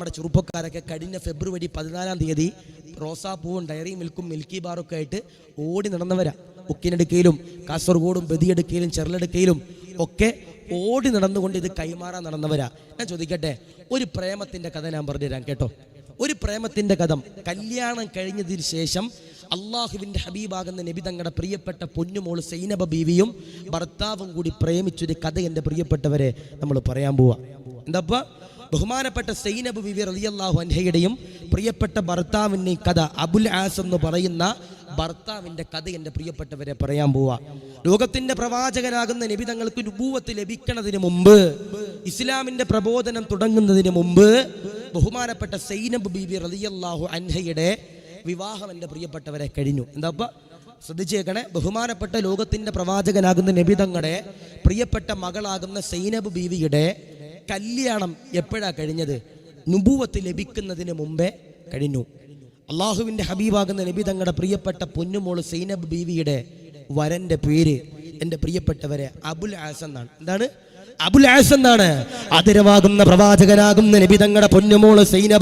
നമ്മുടെ ചെറുപ്പക്കാരൊക്കെ കഴിഞ്ഞ ഫെബ്രുവരി പതിനാലാം തീയതി റോസാപ്പൂവും ഡയറി മിൽക്കും മിൽക്കി ബാറൊക്കെ ആയിട്ട് ഓടി നടന്നവരാ. ഉക്കിനെടുക്കയിലും കാസർഗോഡും ബദിയെടുക്കയിലും ചെറലെടുക്കയിലും ഒക്കെ ഓടി നടന്നുകൊണ്ട് ഇത് കൈമാറാൻ നടന്നവരാ. ഞാൻ ചോദിക്കട്ടെ ഒരു പ്രേമത്തിന്റെ കഥ ഞാൻ പറഞ്ഞുതരാം കേട്ടോ. ഒരു പ്രേമത്തിന്റെ കഥ. കല്യാണം കഴിഞ്ഞതിന് ശേഷം അള്ളാഹുവിന്റെ ഹബീബാകുന്ന നബി തങ്ങളുടെ പ്രിയപ്പെട്ട പൊന്നുമോൾ സൈനബ ബീവിയും ഭർത്താവും കൂടി പ്രേമിച്ചൊരു കഥ എന്റെ പ്രിയപ്പെട്ടവരെ നമ്മൾ പറയാൻ പോവാ. എന്താ ബഹുമാനപ്പെട്ട സൈനബ് ബിവി റളിയല്ലാഹു അൻഹയുടെയും പ്രിയപ്പെട്ട ഭർത്താവിന്റെ കഥ അബുൽ ആസ് എന്ന് പറയുന്ന ഭർത്താവിന്റെ കഥ എന്റെ പ്രിയപ്പെട്ടവരെ പറയാൻ പോവാ. ലോകത്തിന്റെ പ്രവാചകനാകുന്ന നബി തങ്ങൾക്ക് രൂപത്ത് ലഭിക്കുന്നതിന് മുമ്പ് ഇസ്ലാമിന്റെ പ്രബോധനം തുടങ്ങുന്നതിന് മുമ്പ് ബഹുമാനപ്പെട്ട സൈനബ് ബിബി റളിയല്ലാഹു അൻഹയുടെ വിവാഹം എന്റെ പ്രിയപ്പെട്ടവരെ കഴിഞ്ഞു. എന്താ ശ്രദ്ധിച്ചേക്കണേ. ബഹുമാനപ്പെട്ട ലോകത്തിന്റെ പ്രവാചകനാകുന്ന നബിതങ്ങളുടെ പ്രിയപ്പെട്ട മകളാകുന്ന സൈനബ് ബീവിയുടെ കല്യാണം എപ്പോഴാ കഴിഞ്ഞത്? നുബൂവത്ത് ലഭിക്കുന്നതിന് മുമ്പേ കഴിഞ്ഞു. അള്ളാഹുവിന്റെ ഹബീബാകുന്ന നബി തങ്ങളുടെ പ്രിയപ്പെട്ട പൊന്നുമോൾ സൈനബ് ബീവിയുടെ വരന്റെ പേര് എന്റെ പ്രിയപ്പെട്ടവരെ അബുൽ ആസ് എന്നാണ്. എന്താണ്? അബുൽ ആസ് എന്നാണ്. അതിരവാകുന്ന പ്രവാചകനാകുന്ന നബി തങ്ങളുടെ പൊന്നുമോൾ സൈനബ.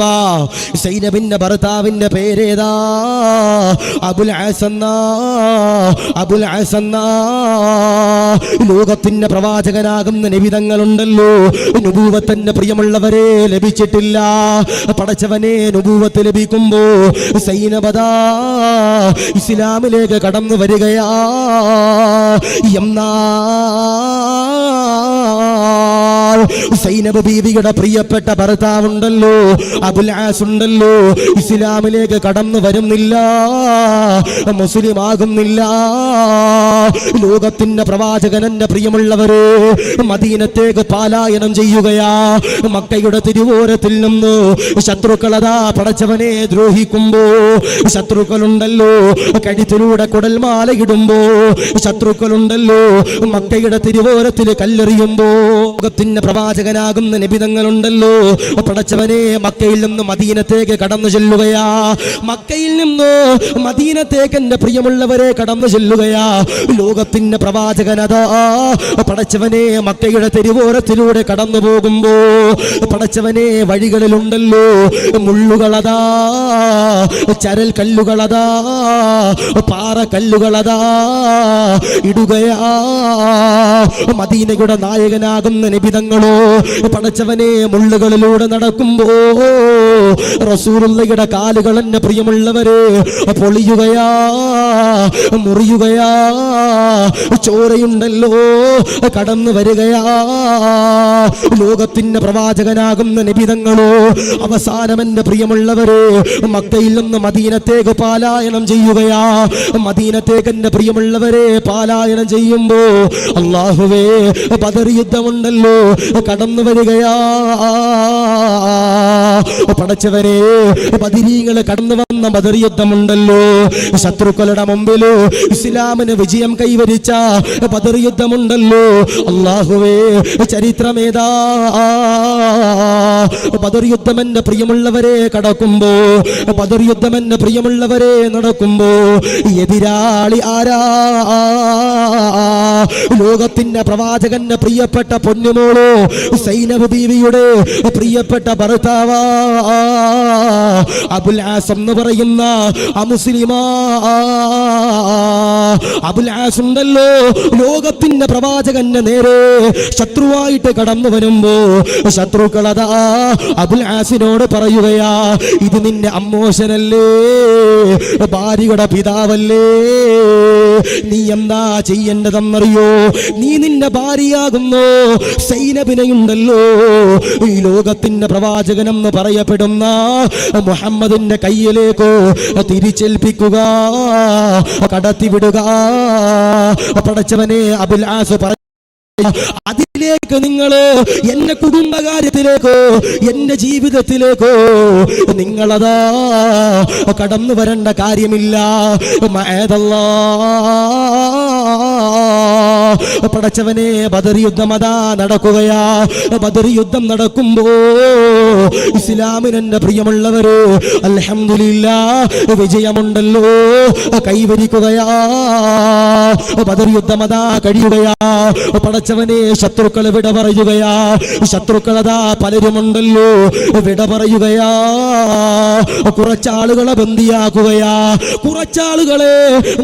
സൈനബിന്റെ ഭർത്താവിന്റെ പേരേതാ. അബുൽ എന്നാ. ലോകത്തിന്റെ പ്രവാചകനാകുന്ന നിബിതങ്ങളുണ്ടല്ലോ നുപൂവത്തിന്റെ പ്രിയമുള്ളവരെ ലഭിച്ചിട്ടില്ല. പടച്ചവനെ നുപൂവത്ത് ലഭിക്കുമ്പോ സൈനബദാ. ഇസ്ലാമിലേക്ക് കടന്നു വരികയാ. എന്നാ. Allah സൈനബ് ബീവിയുടെ പ്രിയപ്പെട്ട ഭർത്താവുണ്ടല്ലോ അബുൽ ആസ് ഉണ്ടല്ലോ. ഇസ്ലാമിലേക്ക് കടന്നു വരുന്നില്ല മുസ്ലിം ആകുന്നില്ല. ലോകത്തിന്റെ പ്രവാചകൻ എന്റെ പ്രിയമുള്ളവര് മദീനത്തേക്ക് പാലായനം ചെയ്യുകയാ. മക്കയുടെ തിരുവോരത്തിൽ നിന്ന് ശത്രുക്കളതാ പടച്ചവനെ ദ്രോഹിക്കുമ്പോ ശത്രുക്കളുണ്ടല്ലോ കഴുത്തിലൂടെ കുടൽമാലയിടുമ്പോ ശത്രുക്കളുണ്ടല്ലോ മക്കയുടെ തിരുവോരത്തിൽ കല്ലെറിയുമ്പോ ലോകത്തിന്റെ പ്രവാചകനാകുന്ന നിബിതങ്ങളുണ്ടല്ലോ. പടച്ചവനെ മക്കയിൽ നിന്ന് മദീനത്തേക്ക് കടന്നു ചെല്ലുകയാ. മക്കയിൽ നിന്ന് മദീനത്തേക്ക് എന്റെ പ്രിയമുള്ളവരെ കടന്നു ചെല്ലുകയാ. ലോകത്തിന്റെ പ്രവാചകനതാ പടച്ചവനെ മക്കയുടെ തെരുവോരത്തിലൂടെ കടന്നു പോകുമ്പോ പടച്ചവനെ വഴികളിലുണ്ടല്ലോ. മുള്ളുകളതാ. ചരൽ കല്ലുകളതാ. പാറ കല്ലുകളതാ. ഇടുകയാ. മദീനയുടെ നായകനാകുന്ന നിബിതങ്ങളോ പടച്ചവനെ മുള്ളുകളിലൂടെ നടക്കുമ്പോ റസൂറുള്ളയുടെ കാലുകൾ എന്നെ പ്രിയമുള്ളവരെ പൊളിയുകയാ മുറിയുകയാ ചോരയുണ്ടല്ലോ കടന്നു വരികയാ. ലോകത്തിന്റെ പ്രവാചകനാകുന്ന നിബിതങ്ങളോ അവസാനം എന്റെ പ്രിയമുള്ളവരെ മക്കയിൽ നിന്ന് മദീനത്തേക്ക് പാലായനം ചെയ്യുകയാ. മദീനത്തേക്ക് എന്റെ പ്രിയമുള്ളവരെ പാലായനം ചെയ്യുമ്പോ അള്ളാഹുവേ ബദർ യുദ്ധമുണ്ടല്ലോ കടന്നു വരികയാ. പടച്ചവരെ ബദിരീങ്ങൾ കടന്നു വന്ന ബദർ യുദ്ധമുണ്ടല്ലോ ശത്രുക്കളുടെ മുമ്പിൽ ഇസ്ലാമിന് വിജയം കൈവരിച്ച ബദർ യുദ്ധമുണ്ടല്ലോ അള്ളാഹുവേ ചരിത്രമേതാ. ബദർ യുദ്ധം എന്റെ പ്രിയമുള്ളവരെ കടക്കുമ്പോ ബദർ യുദ്ധം എന്റെ പ്രിയമുള്ളവരെ നടക്കുമ്പോ എതിരാളി ആരാ? ലോകത്തിന്റെ പ്രവാചകന്റെ പ്രിയപ്പെട്ട പൊന്നുമോളോ സൈനബ് ബീവിയുടെ പ്രിയപ്പെട്ട ഭർത്താവാ. അബുൽ ആസ് എന്ന് പറയുന്ന അമുസ്ലിമാ അബുൽ ആസ് ഉണ്ടല്ലോ. ലോകത്തിന്റെ പ്രവാചകന്റെ നേരെ ശത്രുവായിട്ട് കടന്നു വരുമ്പോ ശത്രുക്കളതാ അബുൽ ആസിനോട് പറയുകയാ ഇത് നിന്റെ അമ്മോശനല്ലേ? ഭാര്യയുടെ പിതാവല്ലേ? നീ എന്താ ചെയ്യേണ്ടതെന്നറിയോ? നീ നിന്റെ ഭാര്യയാകുന്നു. സൈനബിനെയുണ്ടല്ലോ ഈ ലോകത്തിന്റെ പ്രവാചകനെന്ന് പറയപ്പെടുന്ന മുഹമ്മദിന്റെ കയ്യിലേക്കോ തിരിച്ചേൽപ്പിക്കുക കടത്തിവിടുക. പടച്ചവനെ അബുൽ ആസ് പറ അതിലേക്ക് നിങ്ങൾ എന്റെ കുടുംബകാര്യത്തിലേക്കോ എന്റെ ജീവിതത്തിലേക്കോ നിങ്ങളതാ കടന്നു വരേണ്ട കാര്യമില്ല. മഅദല്ലാ പടച്ചവനെ ബദർ യുദ്ധം അതാ നടക്കുകയാ. ബദർ യുദ്ധം നടക്കുമ്പോ ഇസ്ലാമിന് എന്റെ അലഹമില്ല വിജയമുണ്ടല്ലോ കൈവരിക്കുകയാ. ബദർ യുദ്ധം അതാ കഴിയുകയാ. പടച്ചവനെ ശത്രുക്കൾ വിട പറയുകയാ. ശത്രുക്കൾ അതാ പലരുമുണ്ടല്ലോ വിട പറയുകയാ. കുറച്ചാളുകളെ ബന്ധിയാക്കുകയാ കുറച്ചാളുകളെ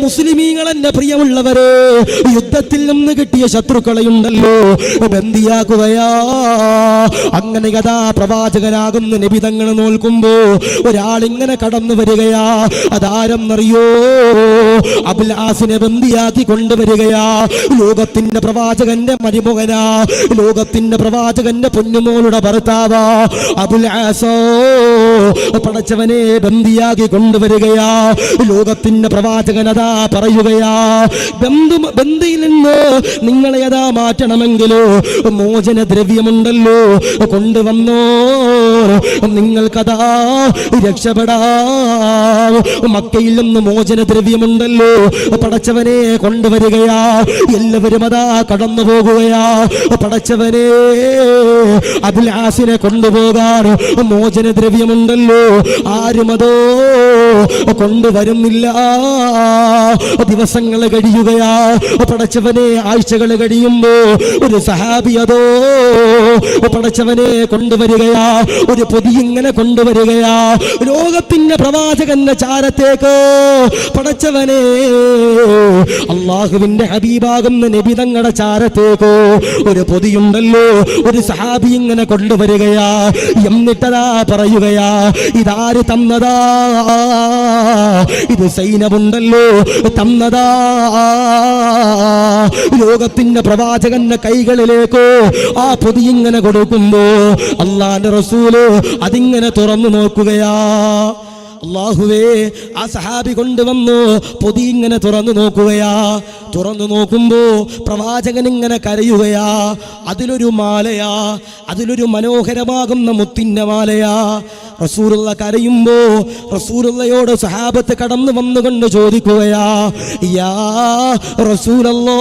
മുസ്ലിമീങ്ങൾ എന്റെ പ്രിയമുള്ളവരെ യുദ്ധത്തിൽ നിന്ന് കിട്ടിയ ശത്രുക്കളെയുണ്ടല്ലോ. ബന്ധിയാക്കുകയാ അങ്ങനെ കഥാ പ്രവാചകനാകുന്ന നിബിതങ്ങൾ നോൽക്കുമ്പോ ഒരാളിങ്ങനെ കടന്നു വരികയാ. അതാരെന്നറിയോ? അബുലാസിനെ ബന്ധിയാക്കി കൊണ്ടുവരികയാ. ലോകത്തിന്റെ പ്രവാചകന്റെ മരുമകനാ. ലോകത്തിന്റെ പ്രവാചകന്റെ പൊന്നുമോളുടെ ഭർത്താവാ അബുലാസോ പടച്ചവനെ ബന്ദിയാക്കി കൊണ്ടുവരികയാ. ലോകത്തിന്റെ പ്രവാചകനതാ പറയുകയാ. ബന്ധു ബന്ധിയിൽ നിന്ന് നിങ്ങളെ അതാ മാറ്റണമെങ്കിലോ? മോചന ദ്രവ്യമുണ്ടല്ലോ കൊണ്ടുവന്നോ. നിങ്ങൾക്കതാ രക്ഷപ്പെടാ. മക്കയിൽ നിന്ന് മോചന ദ്രവ്യമുണ്ടല്ലോ പടച്ചവനെ കൊണ്ടുവരികയാ. എല്ലാവരും അതാ കടന്നു പോകുകയാ. പടച്ചവനെ അഭിലാസിനെ കൊണ്ടുപോകാൻ മോചന ദ്രവ്യമുണ്ടല്ലോ ആരും കൊണ്ടുവരുന്നില്ല. ദിവസങ്ങൾ കഴിയുകയാ. പടച്ചവനെ ആഴ്ചകൾ കഴിയുമ്പോ ഒരു സഹാബി അതോ പടച്ചവനെ കൊണ്ടുവരികയാ ഒരു പൊതി ഇങ്ങനെ കൊണ്ടുവരികയാ ലോകത്തിന്റെ പ്രവാചകന്റെ ചാരത്തേക്ക് പടച്ചവനെ അള്ളാഹുവിന്റെ ഹബീബാകുന്ന നബി തങ്ങളുടെ ചാരത്തേക്കോ ഒരു പൊതിയുണ്ടല്ലോ ഒരു സഹാബി ഇങ്ങനെ കൊണ്ടുവരികയാ എന്നിട്ടതാ പറയുകയാ ഇതാര് തന്നതാ? ഇത് സൈനമുണ്ടല്ലോ തന്നതാ. ലോകത്തിന്റെ പ്രവാചകന്റെ കൈകളിലേക്കോ ആ പൊതി ഇങ്ങനെ കൊടുക്കുമ്പോ അള്ളാന്റെ റസൂൽ അതിങ്ങനെ തുറന്നു നോക്കുകയാ. അള്ളാഹുവേ ആ സഹാബി കൊണ്ടുവന്നു. പൊതി ഇങ്ങനെ തുറന്നു നോക്കുകയാ. തുറന്നു നോക്കുമ്പോ പ്രവാചകൻ ഇങ്ങനെ കരയുകയാ. അതിലൊരു മാലയാ. അതിലൊരു മനോഹരമാകുന്ന മുത്തിന്റെ മാലയാ. റസൂറുള്ള കരയുമ്പോ റസൂറുള്ളയോട് സഹാബത്ത് കടന്നു വന്നുകൊണ്ട് ചോദിക്കുകയാ യാ റസൂലല്ലോ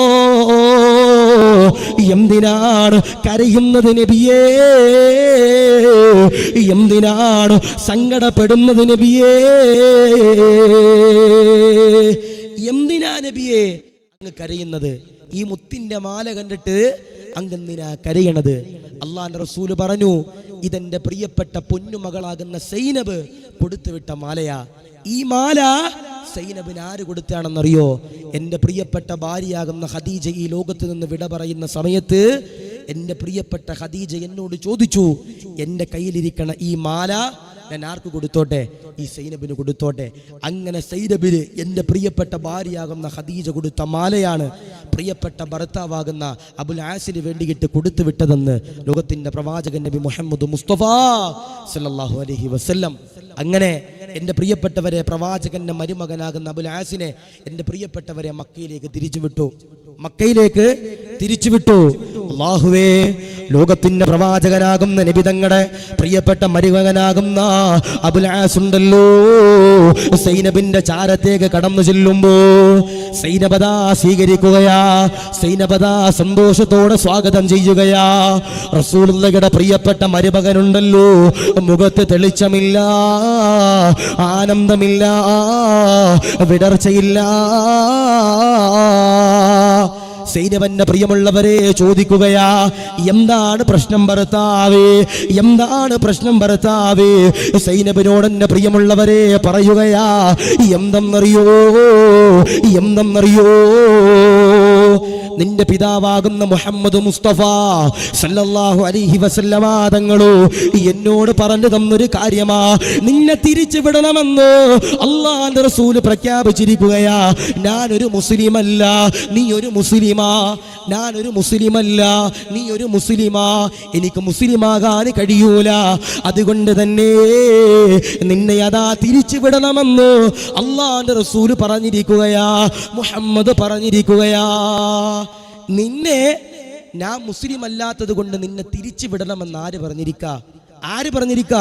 എന്തിനാണ് കരയുന്നത് നബിയേ? എന്തിനാണ് സങ്കടപ്പെടുന്നത് നബിയേ? എന്തിനാ നബിയേ അങ്ങ് കരയുന്നത്? ഈ മുത്തിന്റെ മാല കണ്ടിട്ട് അങ്ങെന്തിനാ കരയണത്? അള്ളാന്റെ റസൂൽ പറഞ്ഞു ഇതെന്റെ പ്രിയപ്പെട്ട പൊന്നുമകളാകുന്ന സൈനബ് കൊടുത്തുവിട്ട മാലയാ. ഈ മാല സൈനബിന് ആര് കൊടുത്താണെന്നറിയോ? എന്റെ പ്രിയപ്പെട്ട ഭാര്യയാകുന്ന ഖദീജ ഈ ലോകത്ത് നിന്ന് വിട പറയുന്ന സമയത്ത് എന്റെ പ്രിയപ്പെട്ട ഖദീജ എന്നോട് ചോദിച്ചു എന്റെ കയ്യിലിരിക്കണ ഈ മാല ഞാൻ ആർക്ക് കൊടുത്തോട്ടെ? ഈ സൈനബിന് കൊടുത്തോട്ടെ? അങ്ങനെ സൈനബിന് എന്റെ പ്രിയപ്പെട്ട ഭാര്യയാകുന്ന ഖദീജ കൊടുത്ത മാലയാണ് പ്രിയപ്പെട്ട ഭർത്താവാകുന്ന അബുൽ ആസിന് വേണ്ടിയിട്ട് കൊടുത്തു വിട്ടതെന്ന് ലോകത്തിന്റെ പ്രവാചകൻ നബി മുഹമ്മദ് മുസ്തഫ സല്ലല്ലാഹു അലൈഹി വസല്ലം. അങ്ങനെ എന്റെ പ്രിയപ്പെട്ടവരെ പ്രവാചകന്റെ മരുമകനാകുന്ന അബുൽ ആസിനെ എന്റെ പ്രിയപ്പെട്ടവരെ മക്കയിലേക്ക് തിരിച്ചുവിട്ടു. മക്കയിലേക്ക് തിരിച്ചു വിട്ടു അള്ളാഹുവേ ലോകത്തിന്റെ പ്രവാചകനാകുന്ന നിബിതങ്ങളുടെ പ്രിയപ്പെട്ട മരുമകനാകുന്ന അബുലാസുണ്ടല്ലോ സൈനബിന്റെ ചാരത്തേക്ക് കടന്നു ചെല്ലുമ്പോ സൈനപത സ്വീകരിക്കുകയാ സൈനപത സന്തോഷത്തോടെ സ്വാഗതം ചെയ്യുകയാ. റസൂലുള്ളയുടെ പ്രിയപ്പെട്ട മരുമകനുണ്ടല്ലോ. മുഖത്ത് തെളിച്ചമില്ല ആനന്ദമില്ല വിടർച്ചയില്ല. സൈനവന്റെ പ്രിയമുള്ളവരെ ചോദിക്കുകയാ എന്താണ് പ്രശ്നം ഭർത്താവേ? എന്താണ് പ്രശ്നം ഭർത്താവേ? സൈനബിനോട് പ്രിയമുള്ളവരെ പറയുകയാ എന്തെന്നറിയോ? എന്തെന്നറിയോ? നിന്റെ പിതാവാകുന്ന മുഹമ്മദ് മുസ്തഫ സല്ലല്ലാഹു അലൈഹി വസല്ലമ തങ്ങളോ എന്നോട് പറഞ്ഞു തന്നൊരു കാര്യമാ. നിന്നെ തിരിച്ചു വിടണമെന്ന് അള്ളാന്റെ റസൂൽ പ്രഖ്യാപിച്ചിരിക്കുകയാ. ഞാനൊരു മുസ്ലിമല്ല നീ ഒരു മുസ്ലിമാ. ഞാനൊരു മുസ്ലിമല്ല നീ ഒരു മുസ്ലിമാ എനിക്ക് മുസ്ലിമാകാൻ കഴിയൂല. അതുകൊണ്ട് തന്നെ നിന്നെ അതാ തിരിച്ചു വിടണമെന്ന് അള്ളാന്റെ റസൂൽ പറഞ്ഞിരിക്കുകയാ മുഹമ്മദ് പറഞ്ഞിരിക്കുകയാ. നിന്നെ ഞാൻ മുസ്ലിം അല്ലാത്തത് കൊണ്ട് നിന്നെ തിരിച്ചു വിടണമെന്ന് ആര് പറഞ്ഞിരിക്ക? ആര് പറഞ്ഞിരിക്ക?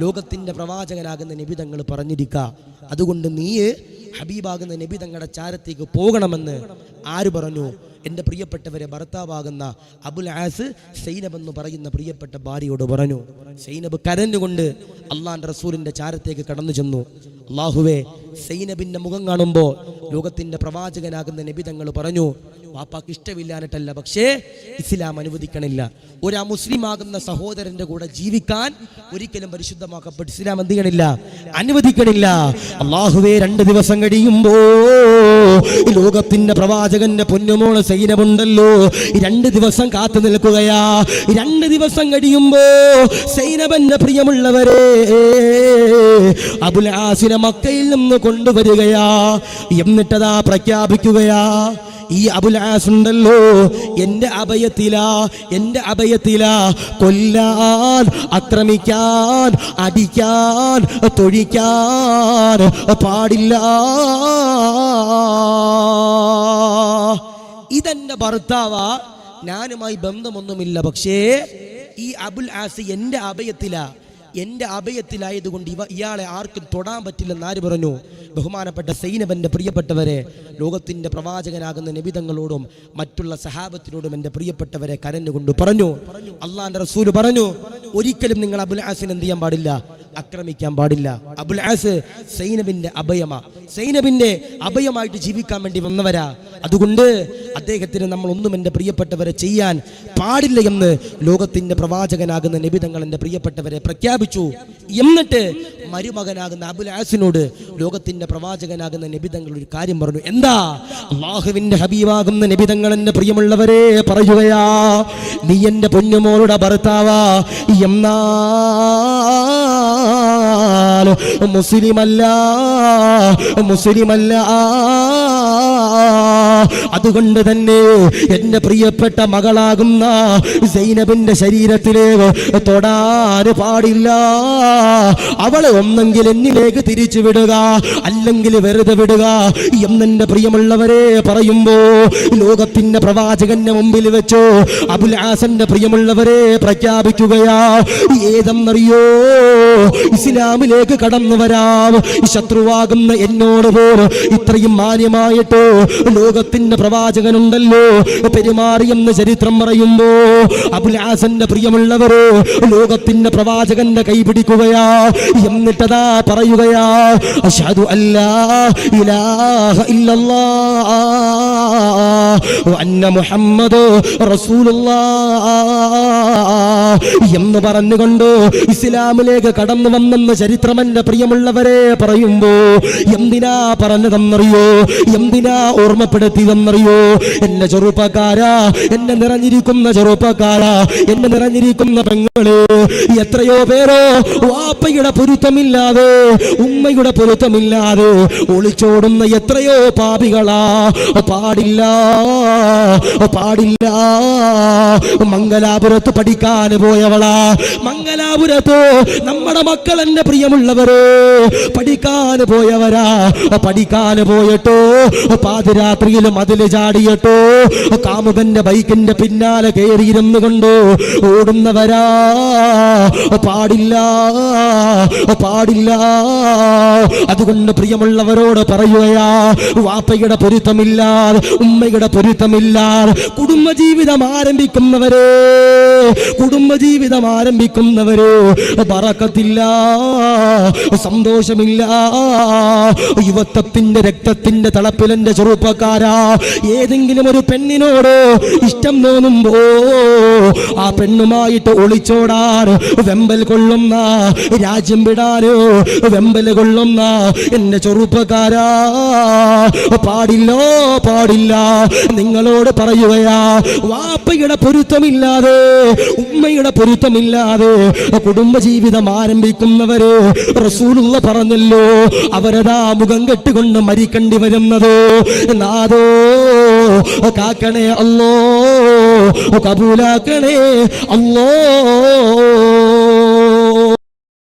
ലോകത്തിന്റെ പ്രവാചകനാകുന്ന നിബിതങ്ങൾ പറഞ്ഞിരിക്ക. അതുകൊണ്ട് നീ ഹബീബാകുന്ന നബിതങ്ങളുടെ ചാരത്തേക്ക് പോകണമെന്ന് ആര് പറഞ്ഞു? എന്റെ പ്രിയപ്പെട്ടവരെ ഭർത്താവാകുന്ന അബുൽ ആസ് സൈനബ് എന്ന് പറയുന്ന പ്രിയപ്പെട്ട ഭാര്യയോട് പറഞ്ഞു സൈനബ് കരഞ്ഞുകൊണ്ട് അള്ളാൻ റസൂലിന്റെ ചാരത്തേക്ക് കടന്നു ചെന്നു. അള്ളാഹുവേ സൈനബിന്റെ മുഖം കാണുമ്പോൾ ലോകത്തിന്റെ പ്രവാചകനാകുന്ന നബി തങ്ങൾ പറഞ്ഞു വാപ്പാക്ക് ഇഷ്ടമില്ലാനിട്ടല്ല പക്ഷേ ഇസ്ലാം അനുവദിക്കണില്ല. ഒരു മുസ്ലിം ആകുന്ന സഹോദരന്റെ കൂടെ ജീവിക്കാൻ ഒരിക്കലും പരിശുദ്ധമാക്കപ്പെട്ട് ഇസ്ലാം എന്ത് ചെയ്യണില്ല? അനുവദിക്കണില്ല. അള്ളാഹുവേ രണ്ട് ദിവസം കഴിയുമ്പോ ലോകത്തിന്റെ പ്രവാചകന്റെ പൊന്നുമോൾ സൈനബുണ്ടല്ലോ. രണ്ട് ദിവസം കാത്തു നിൽക്കുകയാ. രണ്ട് ദിവസം കഴിയുമ്പോ സൈനബന്റെ പ്രിയമുള്ളവരെ അബുൽ ആസിനെ മക്കയിൽ നിന്ന് കൊണ്ടുവരികയാ. എന്നിട്ടതാ പ്രഖ്യാപിക്കുകയാ. ഈ അബുൽ ആസ് ഉണ്ടല്ലോ. എന്റെ അഭയത്തില എന്റെ അഭയത്തില. കൊല്ലാൻ ആക്രമിക്കാൻ അടിക്കാൻ തൊഴിക്കാൻ പാടില്ല. ഇതെന്റെ ഭർത്താവാ. ഞാനുമായി ബന്ധമൊന്നുമില്ല. പക്ഷേ ഈ അബുൽ ആസ് എന്റെ അഭയത്തിലാ. എന്റെ അഭയത്തിലായതുകൊണ്ട് ഇവ ഇയാളെ ആർക്കും തൊടാൻ പറ്റില്ലെന്ന് ആര് പറഞ്ഞു? ബഹുമാനപ്പെട്ട സൈനബന്റെ പ്രിയപ്പെട്ടവരെ ലോകത്തിന്റെ പ്രവാചകനാകുന്ന നിബിതങ്ങളോടും മറ്റുള്ള സഹാബത്തിനോടും എന്റെ പ്രിയപ്പെട്ടവരെ കരഞ്ഞുകൊണ്ട് പറഞ്ഞു. അള്ളാന്റെ റസൂൽ പറഞ്ഞു ഒരിക്കലും നിങ്ങൾ അബുൽ ഹാസിൻ എന്ത് ചെയ്യാൻ പാടില്ല? ആക്രമിക്കാൻ പാടില്ല. അബുൽ ആസ് സൈനബിന്റെ അഭയമ. സൈനബിന്റെ അഭയമായിട്ട് ജീവിക്കാൻ വേണ്ടി വന്നവരാ. അതുകൊണ്ട് അദ്ദേഹത്തിന് നമ്മൾ ഒന്നും എന്റെ പ്രിയപ്പെട്ടവരെ ചെയ്യാൻ പാടില്ല എന്ന് ലോകത്തിന്റെ പ്രവാചകനാകുന്ന നബിതങ്ങൾ എന്റെ പ്രിയപ്പെട്ടവരെ പ്രഖ്യാപിച്ചു. എന്നിട്ട് മരുമകനാകുന്ന അബുൽ ആസിനോട് ലോകത്തിന്റെ പ്രവാചകനാകുന്ന നബിതങ്ങൾ ഒരു കാര്യം പറഞ്ഞു. എന്താ? അള്ളാഹുവിന്റെ ഹബീബാകുന്ന നബിതങ്ങൾ എന്റെ പ്രിയമുള്ളവരെ പറയുകയാ നീ എന്റെ പൊന്നുമോളുടെ ഭർത്താവാ. എന്നാൽ മുസ്ലിമല്ല മുസ്ലിമല്ല അതുകൊണ്ട് തന്നെ എന്റെ പ്രിയപ്പെട്ട മകളാകുന്ന സൈനബിന്റെ ശരീരത്തിലേക്ക് തൊടാൻ പാടില്ല. അവളെ ഒന്നെങ്കിൽ എന്നിലേക്ക് തിരിച്ചു വിടുക അല്ലെങ്കിൽ വെറുതെ വിടുക എന്നെ പ്രിയമുള്ളവരെ പറയുമ്പോ ലോകത്തിന്റെ പ്രവാചകന്റെ മുമ്പിൽ വെച്ചോ അബുലാസന്റെ പ്രിയമുള്ളവരെ പ്രഖ്യാപിക്കുകയാ. ഏതെന്നറിയോ? ഇസ്ലാമിലേക്ക് കടന്നു വരാം. ശത്രുവാകുന്ന എന്നോട് പോലും ഇത്രയും മാന്യമായിട്ട് ലോകത്തിന്റെ പ്രവാചകനുണ്ടല്ലോ. പെരുമാറിയെന്ന് ചരിത്രം പറയുമ്പോ അബുലാസന്റെ പ്രിയമുള്ളവരോ ലോകത്തിന്റെ പ്രവാചകന്റെ കൈ പിടിക്കുകയാ. എന്നിട്ടതാ പറയുകയാ അഷാദു എന്ന് പറഞ്ഞുകൊണ്ട് ഇസ്ലാമിലേക്ക് കടന്നു വന്നെന്ന് ചരിത്രം എന്റെ പ്രിയമുള്ളവരെ പറയുമ്പോ എന്തിനാ പറഞ്ഞതെന്നറിയോ? എന്തിനാ ഓർമ്മപ്പെടുത്തിയതെന്നറിയോ എന്റെ ചെറുപ്പക്കാരാ എന്നെ നിറഞ്ഞിരിക്കുന്ന ചെറുപ്പക്കാരാ എന്നെ നിറഞ്ഞിരിക്കുന്ന പെങ്ങൾ. എത്രയോ പേരോ വാപ്പയുടെ പൊരുത്തമില്ലാതെ ഉമ്മയുടെ പൊരുത്തമില്ലാതെ ഒളിച്ചോടുന്ന എത്രയോ പാപികളാ. പാടില്ല. പാടില്ല. മംഗലാപുരത്ത് പഠിക്കാൻ പോയവളാ. മംഗലാപുരത്ത് നമ്മുടെ മക്കൾ എന്റെ പ്രിയമുള്ളവരോ പഠിക്കാൻ പോയവരാ. പഠിക്കാൻ പോയിട്ടോ പാതിരാത്രിയിൽ മതിൽ ചാടിയിട്ടോ കാമുകന്റെ ബൈക്കിന്റെ പിന്നാലെ കയറിയിരുന്നു കൊണ്ടോ ഓടുന്നവരാ പാടില്ല പാടില്ല. അതുകൊണ്ട് പ്രിയമുള്ളവരോട് പറയുകയാ വാപ്പയുടെ പൊരുത്തമില്ലാതെ ഉമ്മയുടെ പൊരുത്തമില്ലാതെ കുടുംബജീവിതം ആരംഭിക്കുന്നവരെ. കുടുംബജീവിതം ആരംഭിക്കുന്നവരോ പറക്കത്തില്ല സന്തോഷമില്ല. യുവത്വത്തിന്റെ രക്തത്തിന്റെ തളപ്പിലെന്റെ ചെറുപ്പക്കാരാ. ഏതെങ്കിലും ഒരു പെണ്ണിനോട് ഇഷ്ടം തോന്നുമ്പോ ആ പെണ്ണുമായിട്ട് ഒളിച്ചോടാൻ വെമ്പൽ കൊള്ളുന്ന രാജ്യം വിടാനോ വെമ്പൽ കൊള്ളുന്ന എന്റെ ചെറുപ്പക്കാരാ. പാടില്ലോ പാടില്ല. നിങ്ങളോട് പറയുകയാ വാപ്പയുടെ പൊരുത്തമില്ലാതെ ഉമ്മയുടെ പൊരുത്തമില്ലാതെ കുടുംബജീവിതം ആരംഭിക്കുന്നവര് റസൂലുള്ള പറഞ്ഞല്ലോ അവരതാ മുഖം കെട്ടുകൊണ്ട് മരിക്കേണ്ടി വരുന്നത്. നാദോ കാക്കണേ അല്ലോ കബൂലാക്കണേ അല്ലോ.